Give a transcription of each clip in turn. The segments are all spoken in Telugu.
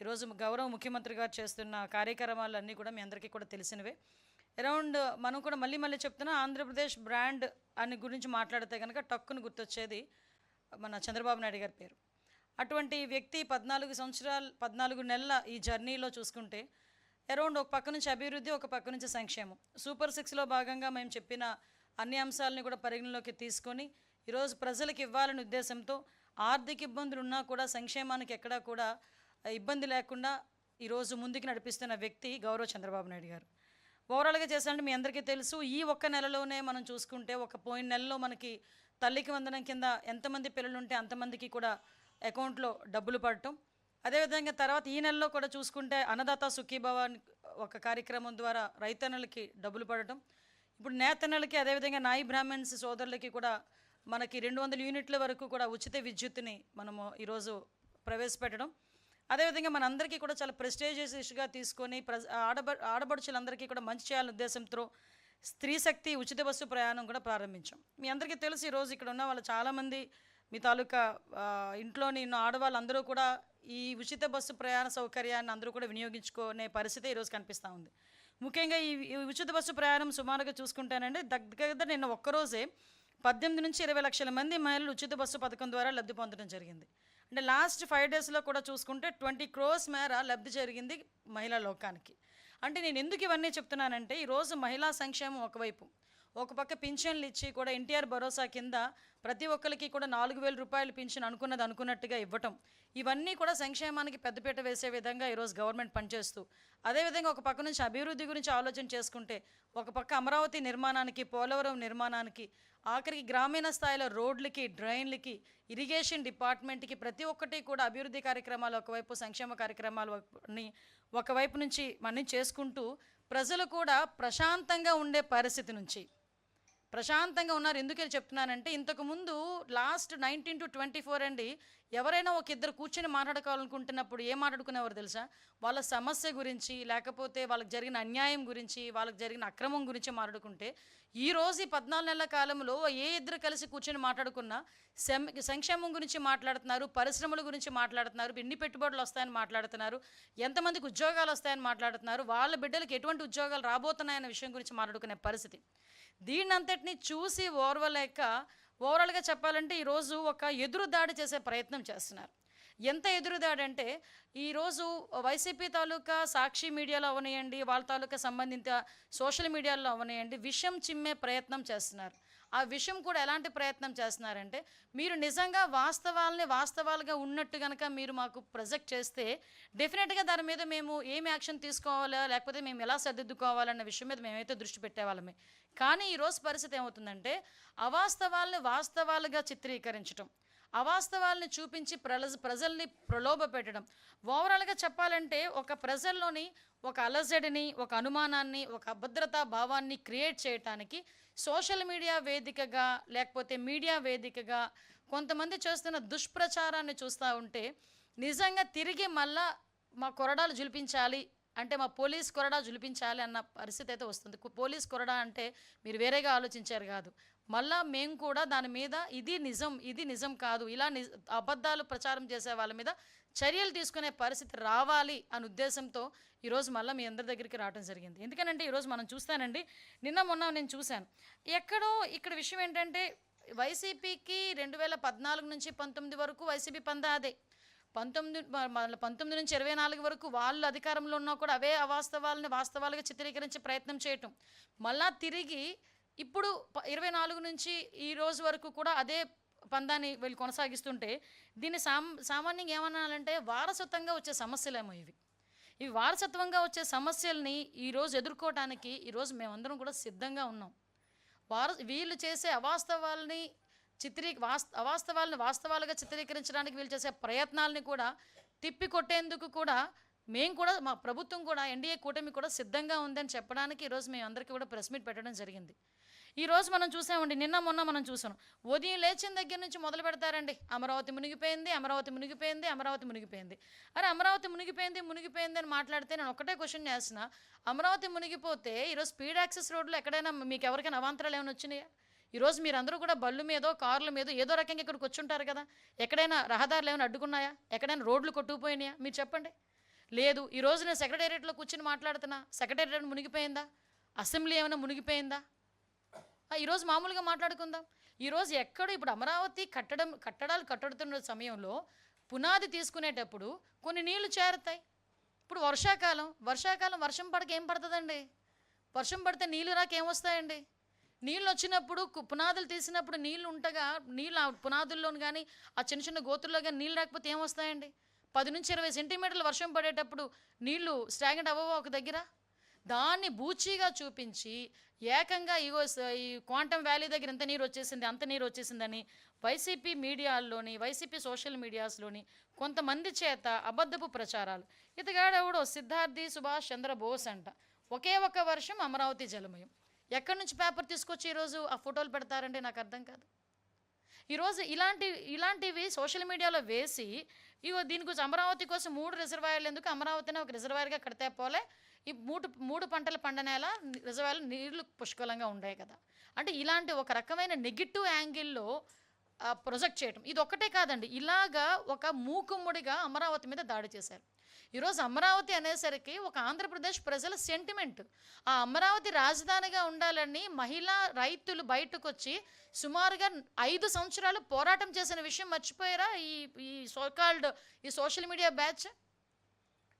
ఈరోజు గౌరవ ముఖ్యమంత్రి గారు చేస్తున్న కార్యక్రమాలన్నీ కూడా మీ అందరికీ కూడా తెలిసినవే. అరౌండ్ మనం కూడా మళ్ళీ మళ్ళీ చెప్తున్నా ఆంధ్రప్రదేశ్ బ్రాండ్ అని గురించి మాట్లాడితే కనుక టక్కును గుర్తొచ్చేది మన చంద్రబాబు నాయుడు గారి పేరు. అటువంటి వ్యక్తి పద్నాలుగు సంవత్సరాలు పద్నాలుగు నెలల ఈ జర్నీలో చూసుకుంటే అరౌండ్ ఒక పక్క నుంచి అభివృద్ధి ఒక పక్క నుంచి సంక్షేమం. సూపర్ సిక్స్లో భాగంగా మేము చెప్పిన అన్ని అంశాలని కూడా పరిగణలోకి తీసుకొని ఈరోజు ప్రజలకు ఇవ్వాలనే ఉద్దేశంతో ఆర్థిక ఇబ్బందులు ఉన్నా కూడా సంక్షేమానికి ఎక్కడా కూడా ఇబ్బంది లేకుండా ఈరోజు ముందుకు నడిపిస్తున్న వ్యక్తి గౌరవ చంద్రబాబు నాయుడు గారు. ఓవరాల్గా చేశానంటే మీ అందరికీ తెలుసు ఈ ఒక్క నెలలోనే మనం చూసుకుంటే ఒక పోయిన నెలలో మనకి తల్లికి వందనం కింద ఎంతమంది పిల్లలు ఉంటే అంతమందికి కూడా అకౌంట్లో డబ్బులు పడటం. అదేవిధంగా తర్వాత ఈ నెలలో కూడా చూసుకుంటే అన్నదాత సుఖీభవ ఒక కార్యక్రమం ద్వారా రైతన్నలకి డబ్బులు పడటం. ఇప్పుడు నేతన్నలకి అదేవిధంగా నాయి బ్రాహ్మణ్స్ సోదరులకి కూడా మనకి రెండు వందల యూనిట్ల వరకు కూడా ఉచిత విద్యుత్ని మనము ఈరోజు ప్రవేశపెట్టడం. అదేవిధంగా మనందరికీ కూడా చాలా ప్రెస్టేజియస్ ఇష్యూగా తీసుకొని ప్రజ ఆడబ ఆడబడుచులందరికీ కూడా మంచి చేయాలనే ఉద్దేశంతో స్త్రీ శక్తి ఉచిత బస్సు ప్రయాణం కూడా ప్రారంభించాం. మీ అందరికీ తెలుసు ఈరోజు ఇక్కడ ఉన్న వాళ్ళు చాలామంది మీ తాలూకా ఇంట్లోని ఉన్న ఆడవాళ్ళందరూ కూడా ఈ ఉచిత బస్సు ప్రయాణ సౌకర్యాన్ని అందరూ కూడా వినియోగించుకునే పరిస్థితి ఈరోజు కనిపిస్తూ ఉంది. ముఖ్యంగా ఈ ఉచిత బస్సు ప్రయాణం సుమారుగా చూసుకుంటానంటే దగ్గర దగ్గర నిన్న ఒక్కరోజే పద్దెనిమిది నుంచి ఇరవై లక్షల మంది మహిళలు ఉచిత బస్సు పథకం ద్వారా లబ్ధి పొందడం జరిగింది. అంటే లాస్ట్ ఫైవ్ డేస్లో కూడా చూసుకుంటే ట్వంటీ క్రోస్ మేర లబ్ధి జరిగింది మహిళా లోకానికి. అంటే నేను ఎందుకు ఇవన్నీ చెప్తున్నానంటే ఈరోజు మహిళా సంక్షేమం ఒకవైపు ఒక పక్క పింఛన్లు ఇచ్చి కూడా ఎన్టీఆర్ భరోసా కింద ప్రతి ఒక్కరికి కూడా నాలుగు వేల రూపాయలు పింఛన్ అనుకున్నది అనుకున్నట్టుగా ఇవ్వటం ఇవన్నీ కూడా సంక్షేమానికి పెద్దపీట వేసే విధంగా ఈరోజు గవర్నమెంట్ పనిచేస్తూ అదేవిధంగా ఒక పక్క నుంచి అభివృద్ధి గురించి ఆలోచన చేసుకుంటే ఒక పక్క అమరావతి నిర్మాణానికి పోలవరం నిర్మాణానికి ఆఖరికి గ్రామీణ స్థాయిలో రోడ్లకి డ్రైన్లకి ఇరిగేషన్ డిపార్ట్మెంట్కి ప్రతి ఒక్కటి కూడా అభివృద్ధి కార్యక్రమాలు ఒకవైపు సంక్షేమ కార్యక్రమాలు ఒకవైపు నుంచి మనం చేసుకుంటూ ప్రజలు కూడా ప్రశాంతంగా ఉండే పరిస్థితి నుంచి. ప్రశాంతంగా ఉన్నారు. ఎందుకని చెప్తున్నానంటే ఇంతకు ముందు last nineteen to twenty four అండి ఎవరైనా ఒక ఇద్దరు కూర్చొని మాట్లాడుకోవాలనుకుంటున్నప్పుడు ఏం మాట్లాడుకునేవారు తెలుసా? వాళ్ళ సమస్య గురించి లేకపోతే వాళ్ళకి జరిగిన అన్యాయం గురించి వాళ్ళకి జరిగిన అక్రమం గురించి మాట్లాడుకుంటే ఈరోజు ఈ పద్నాలుగు నెలల కాలంలో ఏ ఇద్దరు కలిసి కూర్చొని మాట్లాడుకున్నా సంక్షేమం గురించి మాట్లాడుతున్నారు పరిశ్రమల గురించి మాట్లాడుతున్నారు ఎన్ని పెట్టుబడులు వస్తాయని మాట్లాడుతున్నారు ఎంతమందికి ఉద్యోగాలు వస్తాయని మాట్లాడుతున్నారు వాళ్ళ బిడ్డలకు ఎటువంటి ఉద్యోగాలు రాబోతున్నాయన్న విషయం గురించి మాట్లాడుకునే పరిస్థితి. దీన్నంతటిని చూసి ఓర్వలేక ఓవరాల్గా చెప్పాలంటే ఈరోజు ఒక ఎదురు దాడి చేసే ప్రయత్నం చేస్తున్నారు. ఎంత ఎదురుదాడి అంటే ఈరోజు వైసీపీ తాలూకా సాక్షి మీడియాలో అవనియండి వాళ్ళ తాలూకా సంబంధిత సోషల్ మీడియాలో అవనియండి విషం చిమ్మే ప్రయత్నం చేస్తున్నారు. ఆ విషయం కూడా ఎలాంటి ప్రయత్నం చేస్తున్నారంటే మీరు నిజంగా వాస్తవాలని వాస్తవాలుగా ఉన్నట్టు కనుక మీరు మాకు ప్రొజెక్ట్ చేస్తే డెఫినెట్గా దాని మీద మేము ఏం యాక్షన్ తీసుకోవాలా లేకపోతే మేము ఎలా సర్దిద్దుకోవాలన్న విషయం మీద మేమైతే దృష్టి పెట్టేవాళ్ళమే కానీ ఈరోజు పరిస్థితి ఏమవుతుందంటే అవాస్తవాల్ని వాస్తవాలుగా చిత్రీకరించడం అవాస్తవాల్ని చూపించి ప్రజ ప్రజల్ని ప్రలోభ పెట్టడం. ఓవరాల్గా చెప్పాలంటే ఒక ప్రజల్లోని ఒక అలజడిని ఒక అనుమానాన్ని ఒక అభద్రతా భావాన్ని క్రియేట్ చేయటానికి సోషల్ మీడియా వేదికగా లేకపోతే మీడియా వేదికగా కొంతమంది చేస్తున్న దుష్ప్రచారాన్ని చూస్తూ ఉంటే నిజంగా తిరిగి మళ్ళా మా కొరడాలు జులిపించాలి అంటే మా పోలీస్ కొరడా జులిపించాలి అన్న పరిస్థితి అయితే వస్తుంది. పోలీస్ కొరడా అంటే మీరు వేరేగా ఆలోచించారు కాదు. మళ్ళా మేము కూడా దాని మీద ఇది నిజం ఇది నిజం కాదు ఇలా నిజ అబద్ధాలు ప్రచారం చేసే వాళ్ళ మీద చర్యలు తీసుకునే పరిస్థితి రావాలి అనే ఉద్దేశంతో ఈరోజు మళ్ళీ మీ అందరి దగ్గరికి రావడం జరిగింది. ఎందుకనంటే ఈరోజు మనం చూస్తానండి. నిన్న మొన్న నేను చూశాను. ఎక్కడో ఇక్కడ విషయం ఏంటంటే వైసీపీకి రెండు వేల పద్నాలుగు నుంచి పంతొమ్మిది వరకు వైసీపీ పందా అదే. పంతొమ్మిది పంతొమ్మిది నుంచి ఇరవై నాలుగు వరకు వాళ్ళు అధికారంలో ఉన్నా కూడా అవే అవాస్తవాలని వాస్తవాలుగా చిత్రీకరించే ప్రయత్నం చేయటం. మళ్ళా తిరిగి ఇప్పుడు ప- ఇరవై నాలుగు నుంచి ఈ రోజు వరకు కూడా అదే పందాన్ని వీళ్ళు కొనసాగిస్తుంటే దీన్ని సామ్ సామాన్యంగా ఏమనాలంటే వారసత్వంగా వచ్చే సమస్యలేమో ఇవి. ఇవి వారసత్వంగా వచ్చే సమస్యల్ని ఈరోజు ఎదుర్కోవటానికి ఈరోజు మేమందరం కూడా సిద్ధంగా ఉన్నాం. వార వీళ్ళు చేసే అవాస్తవాల్ని చిత్రీ వాస్త అవాస్తవాలను వాస్తవాలుగా చిత్రీకరించడానికి వీళ్ళు చేసే ప్రయత్నాలని కూడా తిప్పి కొట్టేందుకు కూడా మేము కూడా మా ప్రభుత్వం కూడా ఎన్డీఏ కూటమి కూడా సిద్ధంగా ఉందని చెప్పడానికి ఈరోజు మేము అందరికీ కూడా ప్రెస్ మీట్ పెట్టడం జరిగింది. ఈరోజు మనం చూసామండి నిన్న మొన్న మనం చూసాం. ఉదయం లేచిన దగ్గర నుంచి మొదలు పెడతారండి. అమరావతి మునిగిపోయింది అమరావతి మునిగిపోయింది అమరావతి మునిగిపోయింది. అరే అమరావతి మునిగిపోయింది మునిగిపోయింది అని మాట్లాడితే నేను ఒకటే క్వశ్చన్ చేస్తున్నా. అమరావతి మునిగిపోతే ఈరోజు స్పీడ్ యాక్సెస్ రోడ్లో ఎక్కడైనా మీకు ఎవరికైనా అవాంతరాలు ఏమైనా వచ్చినాయా? ఈరోజు మీరందరూ కూడా బళ్ళు మీదో కార్ల మీదో ఏదో రకంగా ఇక్కడికి వచ్చుంటారు కదా. ఎక్కడైనా రహదారులు ఏమైనా అడ్డుకున్నాయా? ఎక్కడైనా రోడ్లు కొట్టుకుపోయినాయా? మీరు చెప్పండి. లేదు ఈరోజు నేను సెక్రటేరియట్లో కూర్చుని మాట్లాడుతున్నా. సెక్రటేరియట్ మునిగిపోయిందా? అసెంబ్లీ ఏమైనా మునిగిపోయిందా? ఈరోజు మామూలుగా మాట్లాడుకుందాం. ఈరోజు ఎక్కడ ఇప్పుడు అమరావతి కట్టడం కట్టడాలు కట్టడుతున్న సమయంలో పునాది తీసుకునేటప్పుడు కొన్ని నీళ్ళు చేరుతాయి. ఇప్పుడు వర్షాకాలం వర్షాకాలం వర్షం పడక ఏం పడుతుందండి? వర్షం పడితే నీళ్ళు రాక ఏమొస్తాయండి నీళ్ళు వచ్చినప్పుడు కు- పునాదులు తీసినప్పుడు నీళ్ళు ఉంటగా నీళ్ళు ఆ పునాదుల్లోను కానీ ఆ చిన్న చిన్న గోతుల్లో కానీ నీళ్ళు రాకపోతే ఏమొస్తాయండి? పది నుంచి ఇరవై సెంటీమీటర్లు వర్షం పడేటప్పుడు నీళ్ళు స్టాగ్నెట్ అవ్వవా ఒక దగ్గర? దాన్ని బూచీగా చూపించి ఏకంగా ఇగో ఈ క్వాంటమ్ వ్యాలీ దగ్గర ఎంత నీరు వచ్చేసింది అంత నీరు వచ్చేసిందని వైసీపీ మీడియాల్లోని వైసీపీ సోషల్ మీడియాస్లోని కొంతమంది చేత అబద్ధపు ప్రచారాలు. ఇతగాడెవడో సిద్ధార్థి సుభాష్ చంద్రబోస్ అంట. ఒకే ఒక వర్షం అమరావతి జలమయం. ఎక్కడి నుంచి పేపర్ తీసుకొచ్చి ఈరోజు ఆ ఫోటోలు పెడతారంటే నాకు అర్థం కాదు. ఈరోజు ఇలాంటి ఇలాంటివి సోషల్ మీడియాలో వేసి ఇగో దీని గురించి అమరావతి కోసం మూడు రిజర్వాయర్లు ఎందుకు అమరావతిని ఒక రిజర్వాయర్గా కడితే పోలే? ఈ మూడు మూడు పంటలు పండనేల రిజర్వాయర్లు నీళ్ళు పుష్కలంగా ఉండే కదా. అంటే ఇలాంటి ఒక రకమైన నెగిటివ్ యాంగిల్లో ప్రొజెక్ట్ చేయటం. ఇది ఒక్కటే కాదండి. ఇలాగా ఒక మూకుమ్ముడిగా అమరావతి మీద దాడి చేశారు. ఈరోజు అమరావతి అనేసరికి ఒక ఆంధ్రప్రదేశ్ ప్రజల సెంటిమెంట్ ఆ అమరావతి రాజధానిగా ఉండాలని మహిళా రైతులు బయటకు వచ్చి సుమారుగా ఐదు సంవత్సరాలు పోరాటం చేసిన విషయం మర్చిపోయారా? ఈ ఈ సోకాల్డ్ ఈ సోషల్ మీడియా బ్యాచ్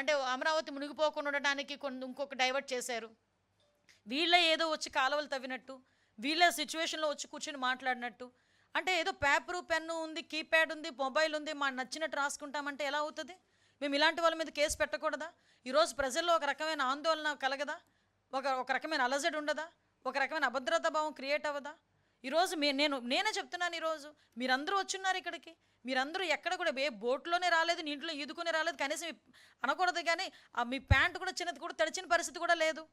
అంటే అమరావతి మునిగిపోకుండా ఉండడానికి కొన్ని ఇంకొక డైవర్ట్ చేశారు. వీళ్ళే ఏదో వచ్చి కాలువలు తవ్వినట్టు వీళ్ళే సిచ్యువేషన్లో వచ్చి కూర్చొని మాట్లాడినట్టు. అంటే ఏదో పేపరు పెన్ను ఉంది కీప్యాడ్ ఉంది మొబైల్ ఉంది మా నచ్చినట్టు రాసుకుంటామంటే ఎలా అవుతుంది? మేము ఇలాంటి వాళ్ళ మీద కేసు పెట్టకూడదా? ఈరోజు ప్రజల్లో ఒక రకమైన ఆందోళన కలగదా? ఒక ఒక రకమైన అలజడి ఉండదా? ఒక రకమైన అభద్రతా భావం క్రియేట్ అవ్వదా? ఈరోజు మీ నేను నేనే చెప్తున్నాను ఈరోజు మీరందరూ వచ్చున్నారు ఇక్కడికి. మీరందరూ ఎక్కడ కూడా ఏ బోట్లోనే రాలేదు నీటిలో ఇంట్లో రాలేదు కనీసం అనకూడదు కానీ ఆ మీ ప్యాంట్ కూడా చిన్నది కూడా తడిచిన పరిస్థితి కూడా లేదు.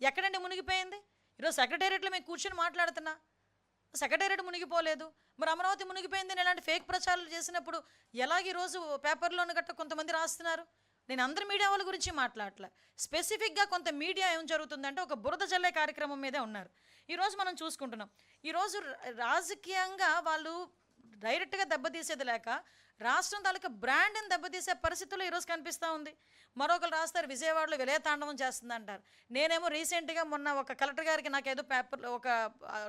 ఎక్కడండి మునిగిపోయింది? ఈరోజు సెక్రటేరియట్లో మేము కూర్చొని మాట్లాడుతున్నా. సెక్రటేరియట్ మునిగిపోలేదు. మరి అమరావతి మునిగిపోయింది ఇలాంటి ఫేక్ ప్రచారాలు చేసినప్పుడు ఎలాగ ఈరోజు పేపర్లోని గట్ట కొంతమంది రాస్తున్నారు? నేను అందరి మీడియా వాళ్ళ గురించి మాట్లాడలే స్పెసిఫిక్గా కొంత మీడియా ఏం జరుగుతుందంటే ఒక బురద జల్లే కార్యక్రమం మీదే ఉన్నారు. ఈరోజు మనం చూసుకుంటున్నాం. ఈరోజు రాజకీయంగా వాళ్ళు డైరెక్ట్గా దెబ్బతీసేది లేక రాష్ట్రం తాలూకా బ్రాండ్ని దెబ్బతీసే పరిస్థితుల్లో ఈరోజు కనిపిస్తూ ఉంది. మరొకరు రాస్తారు విజయవాడలో విలయతాండవం చేస్తుంది అంటారు నేనేమో రీసెంట్గా మొన్న ఒక కలెక్టర్ గారికి నాకు ఏదో పేపర్ ఒక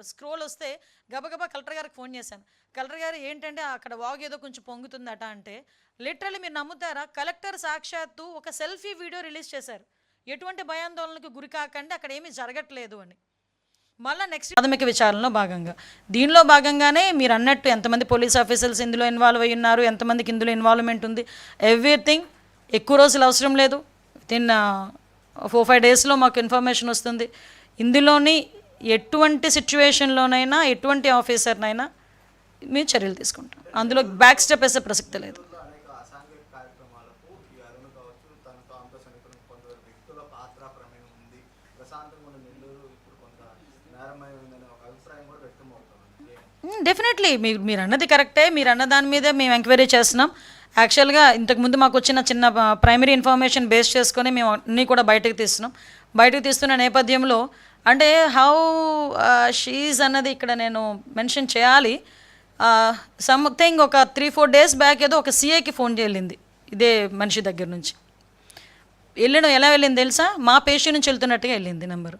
స్క్రోల్ వస్తే గబగబా కలెక్టర్ గారికి ఫోన్ చేశాను. కలెక్టర్ గారు ఏంటంటే అక్కడ వాగు ఏదో కొంచెం పొంగుతుందట అంటే లిటరలీ మీరు నమ్ముతారా? కలెక్టర్ సాక్షాత్తు ఒక సెల్ఫీ వీడియో రిలీజ్ చేశారు. ఎటువంటి భయాందోళనకు గురి కాకండి అక్కడ ఏమీ జరగట్లేదు అని. మళ్ళీ నెక్స్ట్ ప్రాథమిక విచారణలో భాగంగా. దీనిలో భాగంగానే మీరు అన్నట్టు ఎంతమంది పోలీస్ ఆఫీసర్స్ ఇందులో ఇన్వాల్వ్ అయి ఉన్నారు ఎంతమందికి ఇందులో ఇన్వాల్వ్మెంట్ ఉంది. ఎవ్రీథింగ్ ఎక్కువ రోజులు అవసరం లేదు. వితిన్ ఫోర్ ఫైవ్ డేస్లో మాకు ఇన్ఫర్మేషన్ వస్తుంది. ఇందులోని ఎటువంటి సిచ్యువేషన్లోనైనా ఎటువంటి ఆఫీసర్నైనా మేము చర్యలు తీసుకుంటాం అందులో బ్యాక్ స్టెప్ వేసే ప్రసక్తి లేదు అనేక అసాంఘిక కార్యక్రమాలకు ఈ అరుణ కావచ్చు తనతో ఆమెతో సన్నిహితులు కొందరు వ్యక్తుల పాత్ర ప్రమేయం ఉంది ప్రశాంతంగా ఉన్న నెల్లూరు ఇప్పుడు కొంత నేరమయమైందనే ఒక అభిప్రాయం కూడా వ్యక్తం అవుతుంది డెఫినెట్లీ మీరు మీరు అన్నది కరెక్టే. మీరు అన్న దాని మీదే మేము ఎంక్వైరీ చేస్తున్నాం. యాక్చువల్గా ఇంతకుముందు మాకు వచ్చిన చిన్న ప్రైమరీ ఇన్ఫర్మేషన్ బేస్ చేసుకొని మేము అన్నీ కూడా బయటకు తీస్తున్నాం. బయటకు తీస్తున్న నేపథ్యంలో అంటే హౌ షీజ్ అన్నది ఇక్కడ నేను మెన్షన్ చేయాలి. సంథింగ్ ఒక త్రీ ఫోర్ డేస్ బ్యాక్ ఏదో ఒక సీఏకి ఫోన్ చేయలింది ఇదే మనిషి దగ్గర నుంచి. వెళ్ళడం ఎలా వెళ్ళింది తెలుసా? మా పేషెంట్ నుంచి వెళ్తున్నట్టుగా వెళ్ళింది నెంబరు.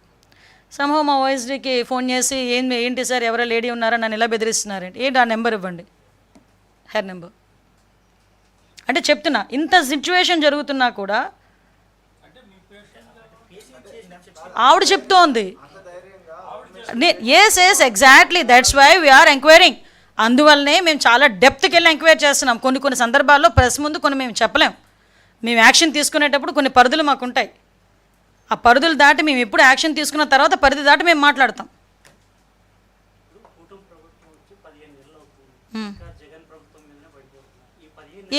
సమూహ మా ఓఎస్డీకి ఫోన్ చేసి ఏం ఏంటి సార్ ఎవరో లేడీ ఉన్నారా? నన్ను ఇలా బెదిరిస్తున్నారండి? ఏంటి ఆ నెంబర్ ఇవ్వండి. Her number. అంటే చెప్తున్నా ఇంత సిచ్యువేషన్ జరుగుతున్నా కూడా ఆవిడ చెప్తోంది. Yes yes exactly that's why we are enquiring అందువల్లనే మేము చాలా డెప్త్కి వెళ్ళి ఎంక్వైరీ చేస్తున్నాం. కొన్ని కొన్ని సందర్భాల్లో ప్రెస్ ముందు కొన్ని మేము చెప్పలేం. మేము యాక్షన్ తీసుకునేటప్పుడు కొన్ని పరిధులు మాకు ఉంటాయి ఆ పరిధులు దాటి మేము ఎప్పుడు యాక్షన్ తీసుకున్న తర్వాత పరిధి దాటి మేము మాట్లాడతాం.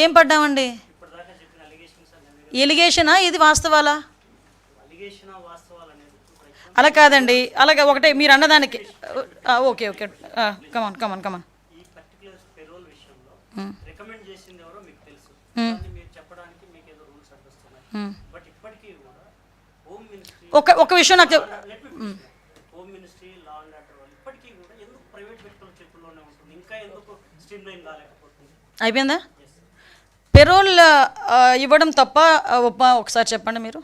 ఏం పడ్డామండి? ఎలిగేషనా? ఇది వాస్తవాలా? అలా కాదండి. అలాగే ఒకటే మీరు అన్నదానికి okay okay. Come on come on come on. Recommend చేసింది ఎవరో మీకు తెలుసు. మీరు చెప్పడానికి మీకు ఏదో రూల్స్ అనిపిస్తున్నాయి మ్మ్. బట్ ఇప్పటికీ కూడా హోమ్ మినిస్ట్రీ ఒక ఒక విషయం నాకు అయిపోయిందా? పెరోల్ ఇవ్వడం తప్ప ఒకసారి చెప్పండి మీరు.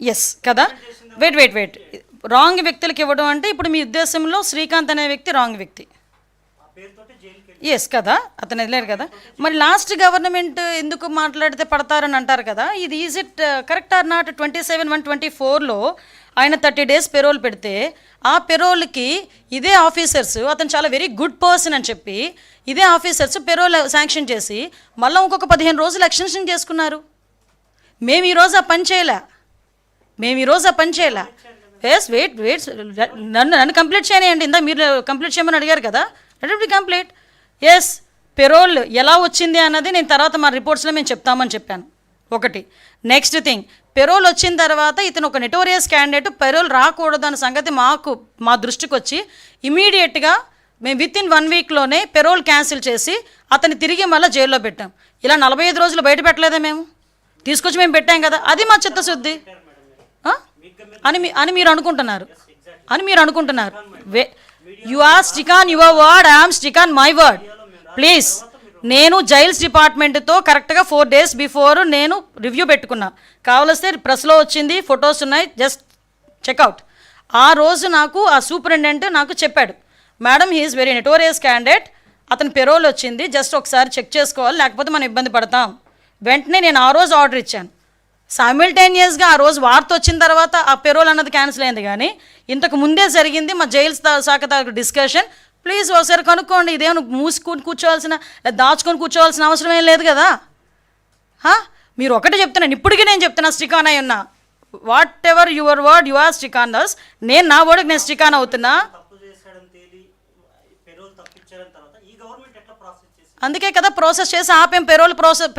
ఎస్ కదా? వెయిట్ వెయిట్ వెయిట్ రాంగ్ వ్యక్తులకు ఇవ్వడం అంటే ఇప్పుడు మీ ఉద్దేశంలో శ్రీకాంత్ అనే వ్యక్తి రాంగ్ వ్యక్తి ఆ పేరుతోటి జైలుకి వెళ్ళి ఎస్ కదా? అతను వెళ్ళారు కదా? మరి లాస్ట్ గవర్నమెంట్ ఎందుకు మాట్లాడితే పడతారని అంటారు కదా? ఇది is it correct or not twenty seven one twenty ఫోర్లో ఆయన థర్టీ డేస్ పెరోల్ పెడితే ఆ పెరోల్కి ఇదే ఆఫీసర్స్ అతను చాలా వెరీ గుడ్ పర్సన్ అని చెప్పి ఇదే ఆఫీసర్స్ పెరోల్ శాంక్షన్ చేసి మళ్ళీ ఇంకొక పదిహేను రోజులు ఎక్స్టెన్షన్ చేసుకున్నారు. మేము ఈరోజు ఆ పని చేయలే. మేము ఈరోజు ఆ పని చేయలే. ఎస్ వెయిట్ వెయిట్ నన్ను నన్ను కంప్లీట్ చేయనియండి. ఇందా మీరు కంప్లీట్ చేయమని అడిగారు కదా? Let be complete yes parole ఎలా వచ్చింది అన్నది నేను తర్వాత మా రిపోర్ట్స్లో మేము చెప్తామని చెప్పాను. ఒకటి. నెక్స్ట్ థింగ్ పెరోల్ వచ్చిన తర్వాత ఇతను ఒక నెటోరియస్ క్యాండిడేట్ పెరోల్ రాకూడదు అన్న సంగతి మాకు మా దృష్టికి వచ్చి ఇమీడియట్గా మేము విత్ ఇన్ వన్ వీక్లోనే పెరోల్ క్యాన్సిల్ చేసి అతన్ని తిరిగి మళ్ళీ జైల్లో పెట్టాం. ఇలా నలభై ఐదు రోజులు బయట పెట్టలేదా మేము? తీసుకొచ్చి మేము పెట్టాం కదా. అది మా చిత్తశుద్ధి? అని మీ అని మీరు అనుకుంటున్నారు. అని మీరు అనుకుంటున్నారు. You are stick on your word I'm stick on my word please నేను జైల్స్ డిపార్ట్మెంట్తో కరెక్ట్గా ఫోర్ డేస్ బిఫోర్ నేను రివ్యూ పెట్టుకున్నా. కావలిస్తే ప్రెస్లో వచ్చింది ఫొటోస్ ఉన్నాయి జస్ట్ చెక్అవుట్ ఆ రోజు నాకు ఆ సూపరింటెండెంట్ నాకు చెప్పాడు madam he is very notorious candidate అతని పెరోల్ వచ్చింది జస్ట్ ఒకసారి చెక్ చేసుకోవాలి లేకపోతే మనం ఇబ్బంది పడతాం. వెంటనే నేను ఆ రోజు ఆర్డర్ ఇచ్చాను. సైమిల్టేనియస్గా ఆ రోజు వార్త వచ్చిన తర్వాత ఆ పెరోల్ అన్నది క్యాన్సిల్ అయింది కానీ ఇంతకు ముందే జరిగింది మా జైల్స్ తా- శాఖ తాలూకు డిస్కషన్ ప్లీజ్ ఒకసారి కనుక్కోండి ఇదేమో మూసుకొని కూర్చోవాల్సిన లేదా దాచుకొని కూర్చోవాల్సిన అవసరం ఏం లేదు కదా? మీరు ఒకటే చెప్తున్నాను ఇప్పటికీ నేను చెప్తున్నా స్టికాన్ అయి ఉన్నా whatever your word you are stick on thus. నేను నా వర్డ్కి నేను స్టికాన్ అవుతున్నా. అందుకే కదా ప్రాసెస్ చేసి ఆపేం పెరోల్ ప్రాసెస్